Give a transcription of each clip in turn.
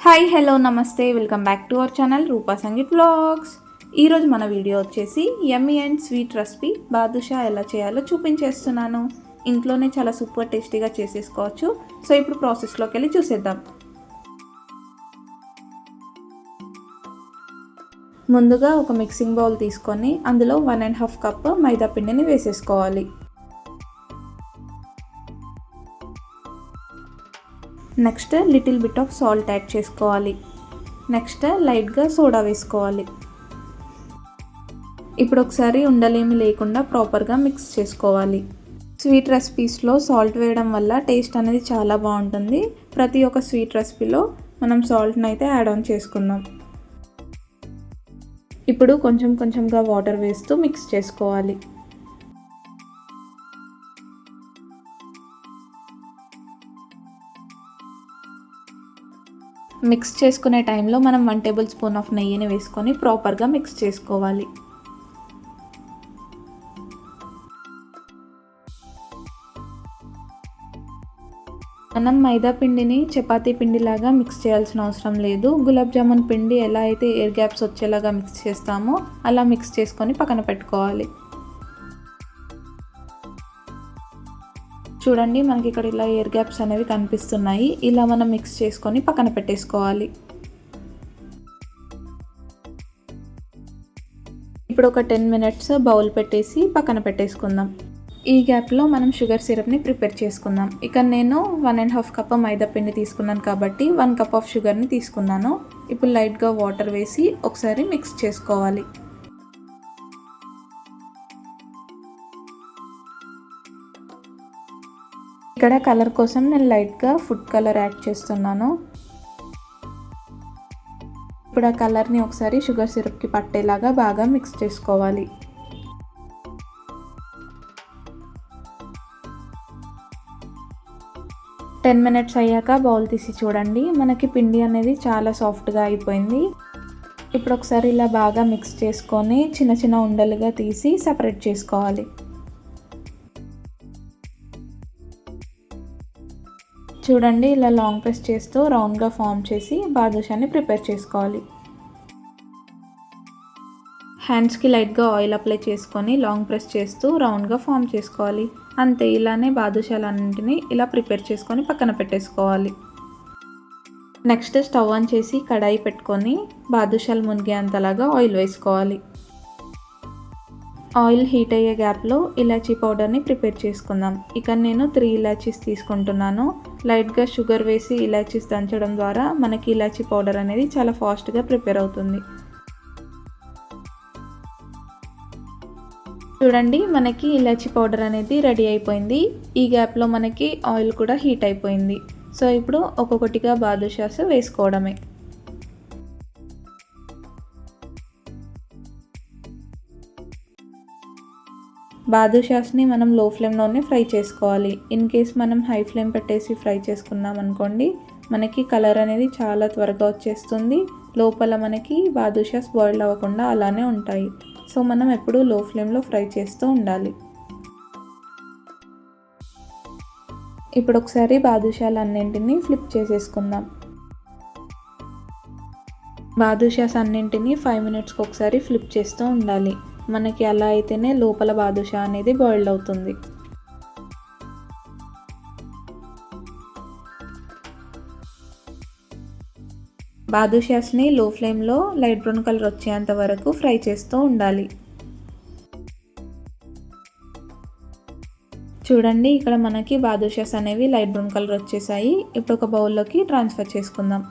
Hi hello నమస్తే. Welcome back to our channel Roopa Sangeeth blogs ఈరోజు మన video వచ్చేసి yummy and sweet recipe badusha ఎలా చేయాలో చూపించేస్తున్నాను. ఇంట్లోనే చాలా సూపర్ టేస్టీగా చేసేసుకోవచ్చు. సో ఇప్పుడు ప్రాసెస్లోకి వెళ్ళి చూసేద్దాం. ముందుగా ఒక మిక్సింగ్ బౌల్ తీసుకొని అందులో one and half cup maida పిండిని వేసేసుకోవాలి. Next little bit of salt add చేసుకోవాలి. నెక్స్ట్ లైట్గా సోడా వేసుకోవాలి. ఇప్పుడు ఒకసారి ఉండలేమి లేకుండా ప్రాపర్గా మిక్స్ చేసుకోవాలి. స్వీట్ రెసిపీస్లో సాల్ట్ వేయడం వల్ల టేస్ట్ అనేది చాలా బాగుంటుంది. ప్రతి ఒక్క స్వీట్ రెసిపీలో మనం సాల్ట్ని అయితే యాడ్ ఆన్ చేసుకుందాం. ఇప్పుడు కొంచెం కొంచెంగా వాటర్ వేస్తూ మిక్స్ చేసుకోవాలి. మిక్స్ చేసుకునే టైంలో మనం వన్ టేబుల్ స్పూన్ ఆఫ్ నెయ్యిని వేసుకొని ప్రాపర్గా మిక్స్ చేసుకోవాలి. మనం మైదా పిండిని చపాతీ పిండిలాగా మిక్స్ చేయాల్సిన అవసరం లేదు. గులాబ్ జామున్ పిండి ఎలా అయితే ఎయిర్ గ్యాప్స్ వచ్చేలాగా మిక్స్ చేస్తామో అలా మిక్స్ చేసుకొని పక్కన పెట్టుకోవాలి. చూడండి మనకి ఇక్కడ ఇలా ఎయిర్ గ్యాప్స్ అనేవి కనిపిస్తున్నాయి. ఇలా మనం మిక్స్ చేసుకొని పక్కన పెట్టేసుకోవాలి. ఇప్పుడు ఒక టెన్ మినిట్స్ బౌల్ పెట్టేసి పక్కన పెట్టేసుకుందాం. ఈ గ్యాప్లో మనం షుగర్ సిరప్ని ప్రిపేర్ చేసుకుందాం. ఇక నేను one and half cup maida పిండి తీసుకున్నాను కాబట్టి వన్ కప్ ఆఫ్ షుగర్ని తీసుకున్నాను. ఇప్పుడు లైట్గా వాటర్ వేసి ఒకసారి మిక్స్ చేసుకోవాలి. ఇక్కడ కలర్ కోసం నేను లైట్గా ఫుడ్ కలర్ యాడ్ చేస్తున్నాను. ఇప్పుడు ఆ కలర్ని ఒకసారి షుగర్ సిరప్కి పట్టేలాగా బాగా మిక్స్ చేసుకోవాలి. టెన్ మినిట్స్ అయ్యాక బౌల్ తీసి చూడండి. మనకి పిండి అనేది చాలా సాఫ్ట్గా అయిపోయింది. ఇప్పుడు ఒకసారి ఇలా బాగా మిక్స్ చేసుకొని చిన్న చిన్న ఉండలుగా తీసి సపరేట్ చేసుకోవాలి. చూడండి ఇలా లాంగ్ ప్రెస్ చేస్తూ రౌండ్గా ఫామ్ చేసి బాదుషాని ప్రిపేర్ చేసుకోవాలి. హ్యాండ్స్కి లైట్గా ఆయిల్ అప్లై చేసుకొని లాంగ్ ప్రెస్ చేస్తూ రౌండ్గా ఫామ్ చేసుకోవాలి. అంతే ఇలానే బాదుషాలన్నింటినీ ఇలా ప్రిపేర్ చేసుకొని పక్కన పెట్టేసుకోవాలి. నెక్స్ట్ స్టవ్ ఆన్ చేసి కడాయి పెట్టుకొని బాదుషాలు మునిగేంతలాగా ఆయిల్ వేసుకోవాలి. ఆయిల్ హీట్ అయ్యే గ్యాప్లో ఇలాచీ పౌడర్ని ప్రిపేర్ చేసుకుందాం. ఇక నేను త్రీ ఇలాచీస్ తీసుకుంటున్నాను. లైట్గా షుగర్ వేసి ఇలాచీస్ దంచడం ద్వారా మనకి ఇలాచీ పౌడర్ అనేది చాలా ఫాస్ట్గా ప్రిపేర్ అవుతుంది. చూడండి మనకి ఇలాచి పౌడర్ అనేది రెడీ అయిపోయింది. ఈ గ్యాప్లో మనకి ఆయిల్ కూడా హీట్ అయిపోయింది. సో ఇప్పుడు ఒక్కొక్కటిగా బాదుషాస్ వేసుకోవడమే. బాదుషాస్ని మనం లో ఫ్లేమ్లోనే ఫ్రై చేసుకోవాలి. ఇన్ కేస్ మనం హై ఫ్లేమ్ పెట్టేసి ఫ్రై చేసుకున్నాం అనుకోండి మనకి కలర్ అనేది చాలా త్వరగా వచ్చేస్తుంది. లోపల మనకి బాదుషాస్ బాయిల్ అవ్వకుండా అలానే ఉంటాయి. సో మనం ఎప్పుడూ లో ఫ్లేమ్లో ఫ్రై చేస్తూ ఉండాలి. ఇప్పుడు ఒకసారి బాదుషాలు అన్నింటినీ ఫ్లిప్ చేసేసుకుందాం. బాదుషాస్ అన్నింటినీ ఫైవ్ మినిట్స్కి ఒకసారి ఫ్లిప్ చేస్తూ ఉండాలి. మనకి అలా అయితేనే లోపల బాదుషా అనేది బాయిల్డ్ అవుతుంది. బాదుషాస్ని లో ఫ్లేమ్లో లైట్ బ్రౌన్ కలర్ వచ్చేంత వరకు ఫ్రై చేస్తూ ఉండాలి. చూడండి ఇక్కడ మనకి బాదుషాస్ అనేవి లైట్ బ్రౌన్ కలర్ వచ్చేసాయి. ఇప్పుడు ఒక బౌల్లోకి ట్రాన్స్ఫర్ చేసుకుందాం.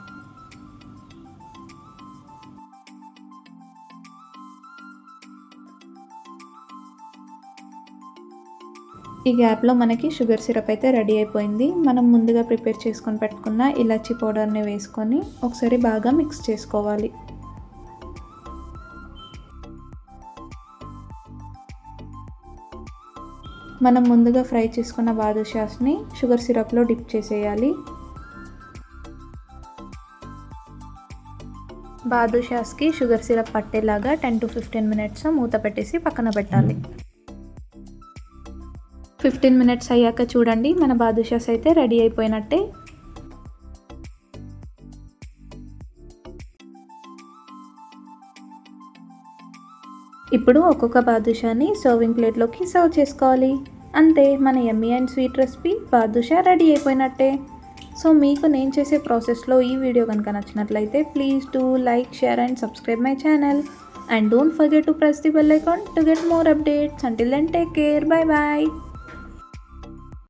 ఈ గ్యాప్లో మనకి షుగర్ సిరప్ అయితే రెడీ అయిపోయింది. మనం ముందుగా ప్రిపేర్ చేసుకొని పెట్టుకున్న ఇలాచీ పౌడర్ని వేసుకొని ఒకసారి బాగా మిక్స్ చేసుకోవాలి. మనం ముందుగా ఫ్రై చేసుకున్న బాదుషాస్ని షుగర్ సిరప్లో డిప్ చేసేయాలి. బాదుషాస్కి షుగర్ సిరప్ పట్టేలాగా టెన్ టు ఫిఫ్టీన్ మినిట్స్ మూత పెట్టేసి పక్కన పెట్టాలి. ఫిఫ్టీన్ మినిట్స్ అయ్యాక చూడండి మన బాదుషాస్ అయితే రెడీ అయిపోయినట్టే. ఇప్పుడు ఒక్కొక్క బాదుషాని సర్వింగ్ ప్లేట్లోకి సర్వ్ చేసుకోవాలి. అంతే మన yummy and sweet recipe badusha ready అయిపోయినట్టే. సో మీకు నేను చేసే ప్రాసెస్లో ఈ వీడియో కనుక నచ్చినట్లయితే please do like share and subscribe my channel. And don't forget to press the bell icon to get more updates. Until then take care bye bye